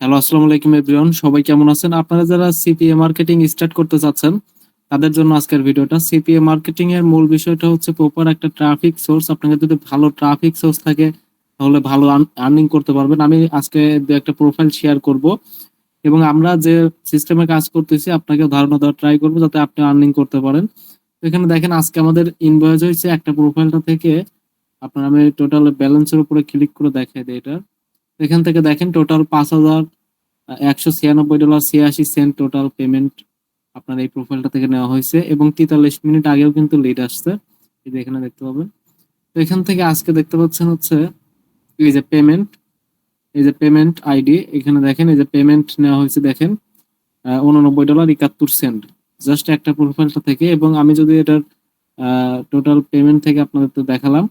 Hello, আসসালামু আলাইকুম everyone. সবাই কেমন আছেন? আপনারা যারা সিপিএ মার্কেটিং স্টার্ট করতে চাচ্ছেন তাদের জন্য আজকের ভিডিওটা। সিপিএ মার্কেটিং এর মূল বিষয়টা হচ্ছে প্রপার একটা ট্রাফিক সোর্স আপনাকে যদি ভালো ট্রাফিক সোর্স থাকে, তাহলে ভালো আর্নিং করতে পারবেন। আমি আজকে একটা প্রোফাইল শেয়ার করব। এবং আমরা যে সিস্টেমে কাজ করতেছি, আপনাকে ধারণা দেওয়ার ট্রাই করব যাতে আপনি আর্নিং করতে পারেন। এখানে দেখেন, আজকে আমাদের ইনভয়েস হয়েছে একটা প্রোফাইলটা থেকে। আপনার আমি টোটাল ব্যালেন্সের উপরে ক্লিক করে দেখাই দিই এটা। এখান থেকে দেখেন টোটাল পাঁচ হাজার একশো ছিয়ানব্বই ডলার ছিয়াশি সেন্ট টোটাল পেমেন্ট আপনার এই প্রোফাইলটা থেকে নেওয়া হয়েছে এবং তেতাল্লিশ মিনিট আগেও কিন্তু লিড আসছে। এই যে এখানে দেখতে পাবেন। তো এখান থেকে আজকে দেখতে পাচ্ছেন হচ্ছে এই যে পেমেন্ট এই যে পেমেন্ট আইডি এখানে দেখেন এই যে পেমেন্ট নেওয়া হয়েছে দেখেন উননব্বই ডলার একাত্তর সেন্ট জাস্ট একটা প্রোফাইলটা থেকে এবং আমি যদি এটার টোটাল পেমেন্ট থেকে আপনাদের তো দেখালাম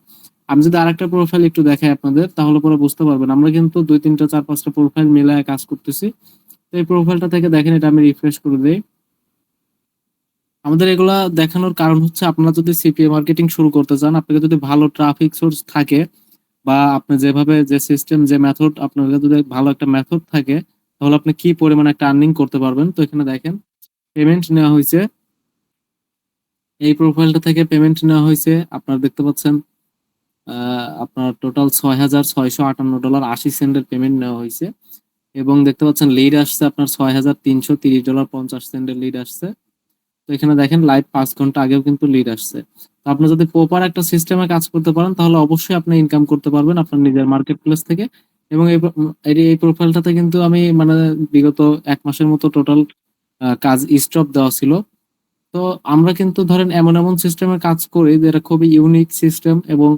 আমি যদি আরেকটা প্রোফাইল একটু দেখাই আপনাদের, তাহলে পরে বুঝতে পারবেন। আমরা কিন্তু দুই, তিনটা, চার, পাঁচটা প্রোফাইল মিলায় কাজ করতেছি। তো এই প্রোফাইলটা থেকে দেখেন, এটা আমি রিফ্রেশ করে দেই। আমাদের এগুলা দেখানোর কারণ হচ্ছে, আপনারা যদি সিপিএ মার্কেটিং শুরু করতে চান, আপনাকে যদি ভালো ট্রাফিক সোর্স থাকে, বা আপনি যেভাবে যে সিস্টেম যে মেথড আপনার যদি ভালো একটা মেথড থাকে, তাহলে আপনি কি পরিমাণে একটা আর্নিং করতে পারবেন? তো এখানে দেখেন পেমেন্ট নেওয়া হয়েছে। এই প্রোফাইলটা থেকে পেমেন্ট নেওয়া হয়েছে, আপনারা দেখতে পাচ্ছেন আপনার টোটাল ছয় হাজার ছয়শো আটান্ন ডলার আশি সেন্টের পেমেন্ট নেওয়া হয়েছে। এবং দেখতে পাচ্ছেন লিড আসছে আপনার ছয় হাজার তিনশো তিরিশ ডলার পঞ্চাশ সেন্টের লিড আসছে। তো এখানে দেখেন লাইভ পাঁচ ঘণ্টা আগেও কিন্তু লিড আসছে। তো আপনি যদি প্রপার একটা সিস্টেমে কাজ করতে পারেন, তাহলে অবশ্যই আপনি ইনকাম করতে পারবেন আপনার নিজের মার্কেট প্লেস থেকে। এবং এই এই প্রোফাইলটাতে কিন্তু আমি মানে বিগত এক মাসের মতো টোটাল কাজ স্টপ দেওয়া ছিল। তো আমরা কিন্তু ধরেন এমন এমন সিস্টেমে কাজ করি যেটা খুবই ইউনিক সিস্টেম এবং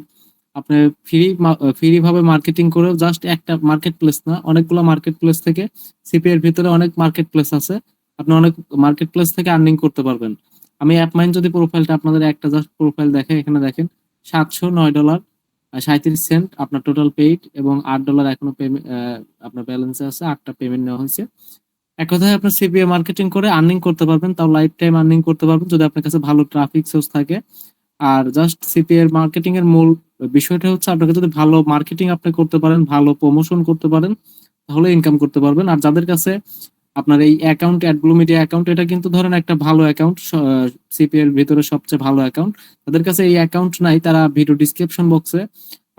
আপনি ফ্রি ফ্রি ভাবে মার্কেটিং করে জাস্ট একটা মার্কেট প্লেস না, অনেকগুলো মার্কেট প্লেস থেকে সিপি এর ভিতরে অনেক মার্কেট প্লেস আছে। আপনি অনেক মার্কেট প্লেস থেকে আর্নিং করতে পারবেন। আমি অ্যাপ মাইন যদি প্রোফাইলটা আপনাদের একটা জাস্ট প্রোফাইল দেখে এখানে দেখেন, সাতশো নয় ডলার সাঁত্রিশ সেন্ট আপনার টোটাল পেইড এবং আট ডলার এখনও পেমেন্ট আপনার ব্যালেন্সে আছে, আটটা পেমেন্ট নেওয়া হয়েছে। এক কথায় আপনার সিপিএ মার্কেটিং করে আর্নিং করতে পারবেন, তাও লাইফ টাইম আর্নিং করতে পারবেন। যদি আপনার কাছে ভালো ট্রাফিক সোর্স থাকে আর জাস্ট সিপি এর মার্কেটিং এর মূল বিষয়টা হচ্ছে আপনাকে যদি ভালো মার্কেটিং আপনি করতে পারেন ভালো প্রমোশন করতে পারেন তাহলে ইনকাম করতে পারবেন। আর যাদের কাছে আপনার এই অ্যাকাউন্ট অ্যাডব্লু মিডিয়া অ্যাকাউন্ট এটা কিন্তু ধরেন একটা ভালো অ্যাকাউন্ট সিপি এর ভিতরে সবচেয়ে ভালো অ্যাকাউন্ট তাদের কাছে এই অ্যাকাউন্ট নাই তারা ভিডিও ডিসক্রিপশন বক্সে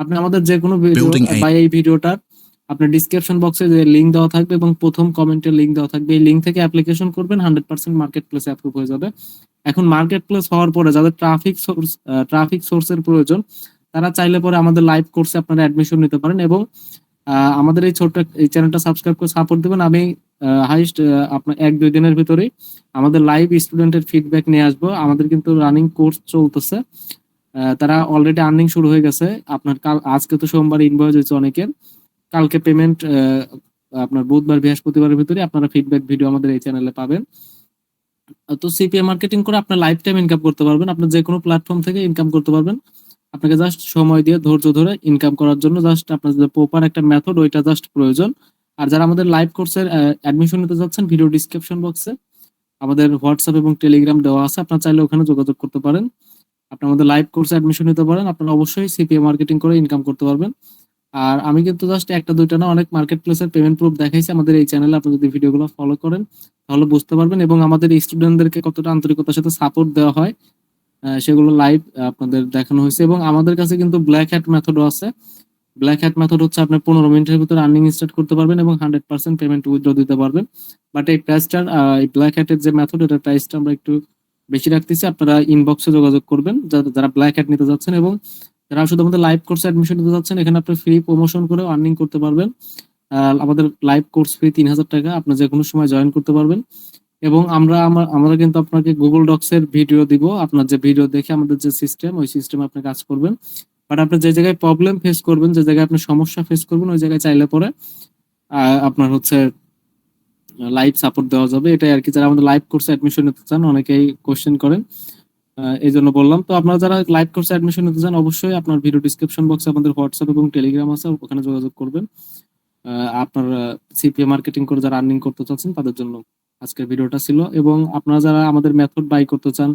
আপনি আমাদের যে কোনো ভিডিও বা এই ভিডিওটার আপনার ডিসক্রিপশন বক্সে যে লিঙ্ক দেওয়া থাকবে এবং প্রথম কমেন্টে লিঙ্ক দেওয়া থাকবে, এই লিঙ্ক থেকে অ্যাপ্লিকেশন করবেন হান্ড্রেড পার্সেন্ট মার্কেট প্লেসে অ্যাপ্রুভ হয়ে যাবে। এখন মার্কেট প্লেস হওয়ার পরে যাদের ট্রাফিক সোর্স ট্রাফিক সোর্সের প্রয়োজন, তারা চাইলে পরে আমাদের লাইভ কোর্সে আপনারা অ্যাডমিশন নিতে পারেন এবং আমাদের এই ছোট্ট, এই চ্যানেলটা সাবস্ক্রাইব করে সাপোর্ট দেবেন। আমি হাইস্ট আপনার এক দুই দিনের ভিতরেই আমাদের লাইভ স্টুডেন্টের ফিডব্যাক নিয়ে আসব। আমাদের কিন্তু রানিং কোর্স চলতেছে। তারা অলরেডি আর্নিং শুরু হয়ে গেছে। আপনার কাল, আজকে তো সোমবার ইনভয়েস হয়েছে অনেকের। কালকে পেমেন্ট আপনার বুধবার, বৃহস্পতিবারের ভিতরে আপনারা ফিডব্যাক ভিডিও আমাদের এই চ্যানেলে পাবেন। তো সিপিএ মার্কেটিং করে আপনার লাইফ টাইম ইনকাম করতে পারবেন। আপনার যে কোনো প্ল্যাটফর্ম থেকে ইনকাম করতে পারবেন। আপনাকে জাস্ট সময় দিয়ে ধৈর্য ধরে ইনকাম করার জন্য জাস্ট আপনার যে প্রপার একটা মেথড ওইটা জাস্ট প্রয়োজন। আর যারা আমাদের লাইভ কোর্সের অ্যাডমিশন নিতে যাচ্ছেন ভিডিও ডিসক্রিপশন বক্সে আমাদের হোয়াটসঅ্যাপ এবং টেলিগ্রাম দেওয়া আছে। আপনার চাইলে ওখানে যোগাযোগ করতে পারেন। আপনি আমাদের লাইভ কোর্সে অ্যাডমিশন নিতে পারেন। আপনারা অবশ্যই সিপিএ মার্কেটিং করে ইনকাম করতে পারবেন। আর আমি কিন্তু জাস্ট একটা, দুইটা না অনেক মার্কেট প্লেসের পেমেন্ট প্রুফ দেখাইছি। আমাদের এই চ্যানেলে আপনি যদি ভিডিওগুলো ফলো করেন, তাহলে বুঝতে পারবেন এবং আমাদের স্টুডেন্টদেরকে কতটা আন্তরিকতার সাথে সাপোর্ট দেওয়া হয় সেগুলো লাইভ আপনাদের দেখানো হয়েছে। এবং আমাদের কাছে কিন্তু ব্ল্যাক হ্যাট মেথডও আছে। ব্ল্যাক হ্যাট মেথড হচ্ছে আপনি পনেরো মিনিটের ভিতরে আর্নিং স্টার্ট করতে পারবেন এবং হান্ড্রেড পার্সেন্ট পেমেন্ট উইথড্র দিতে পারবেন। বাট এই প্রাইসটার এই ব্ল্যাক হ্যাটের যে মেথড এটার প্রাইসটা আমরা একটু বেশি রাখতেছি। আপনারা ইনবক্সে যোগাযোগ করবেন। যারা ব্ল্যাক হ্যাট নিতে যাচ্ছেন এবং যারা শুধু আমাদের লাইভ কোর্সে অ্যাডমিশন নিতে চাচ্ছেন এখানে আপনি ফ্রি প্রমোশন করে আর্নিং করতে পারবেন। আমাদের লাইভ কোর্স ফ্রি তিন হাজার টাকা, আপনি যে কোনো সময় জয়েন করতে পারবেন। এবং আমরা আমরা কিন্তু আপনাকে গুগল ডক্স এর ভিডিও দিব। আপনার যে ভিডিও দেখে আমাদের যে সিস্টেম ওই সিস্টেমে আপনি কাজ করবেন। বাট আপনি যে জায়গায় প্রবলেম ফেস করবেন, যে জায়গায় আপনি সমস্যা ফেস করবেন, ওই জায়গায় চাইলে পরে আপনার হচ্ছে লাইভ সাপোর্ট দেওয়া যাবে। এটাই আর কি। যারা আমাদের লাইভ কোর্সে অ্যাডমিশন নিতে চান, অনেকেই কোশ্চেন করেন। এই জন্য বললাম। তো আপনারা যারা লাইভ কোর্সে অ্যাডমিশন নিতে চান, অবশ্যই আপনার ভিডিও ডিসক্রিপশন বক্সে আমাদের হোয়াটসঅ্যাপ এবং টেলিগ্রাম আছে, ওখানে যোগাযোগ করবেন। আপনার সিপিএ মার্কেটিং করে যারা আর্নিং করতে চাচ্ছেন, তাদের জন্য আজকের ভিডিওটা ছিল। এবং আপনারা যারা আমাদের মেথড বাই করতে চান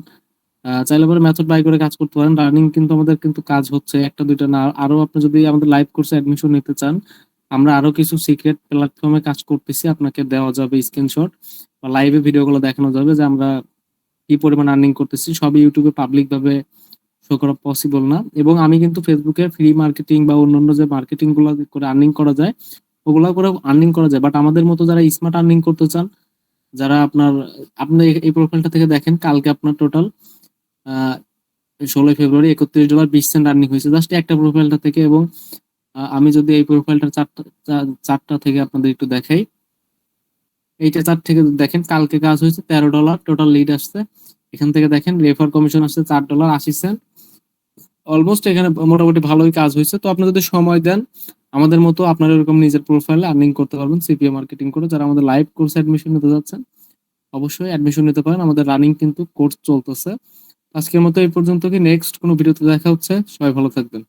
চাইলে পরে মেথড বাই করে কাজ করতে পারেন। রানিং কিন্তু আমাদের কিন্তু কাজ হচ্ছে একটা, দুইটা না। আরও আপনি যদি আমাদের লাইভ কোর্সে অ্যাডমিশন নিতে চান, আমরা আরও কিছু সিক্রেট প্ল্যাটফর্মে কাজ করতেছি। আপনাকে দেওয়া যাবে স্ক্রিনশট বা লাইভে ভিডিওগুলো দেখানো যাবে যে আমরা কি পরিমাণ আর্নিং করতেছি, সবই ইউটিউবে পাবলিক ভাবে শো করা পসিবল না। এবং আমি কিন্তু ফেসবুকে ফ্রি মার্কেটিং বা অন্যান্য যে মার্কেটিংগুলো করে আর্নিং করা যায় ওগুলা করে আর্নিং করা যায়। বাট আমাদের মতো যারা স্মার্ট আর্নিং করতে চান, যারা আপনার, আপনি এই- এই প্রোফাইলটা থেকে দেখেন, কালকে আপনার টোটাল ষোলোই ফেব্রুয়ারি একত্রিশ ডলার বিশ সেন্ট আর্নিং হয়েছে। জাস্ট একটা প্রোফাইলটা থেকে এবং আমি যদি এই প্রোফাইলটা চারটা চারটা থেকে আপনাদের একটু দেখাই। এইটা চার থেকে দেখেন, কালকে কাজ হয়েছে তেরো ডলার টোটাল লিড আসছে। এখান থেকে দেখেন রেফার কমিশন আসছে চার ডলার আশি সেন্ট অলমোস্ট এখানে মোটামুটি ভালোই কাজ হয়েছে। তো আপনি যদি সময় দেন, আমাদের মতো আপনার এরকম নিজের প্রোফাইলে আর্নিং করতে পারবেন সিপিএ মার্কেটিং করে। যারা আমাদের লাইভ কোর্স অ্যাডমিশন নিতে যাচ্ছেন, অবশ্যই অ্যাডমিশন নিতে পারেন। আমাদের রানিং কিন্তু কোর্স চলতেছে। আজকের মতো এই পর্যন্ত কি নেক্সট কোনো ভিডিওতে দেখা হচ্ছে? সবাই ভালো থাকবেন।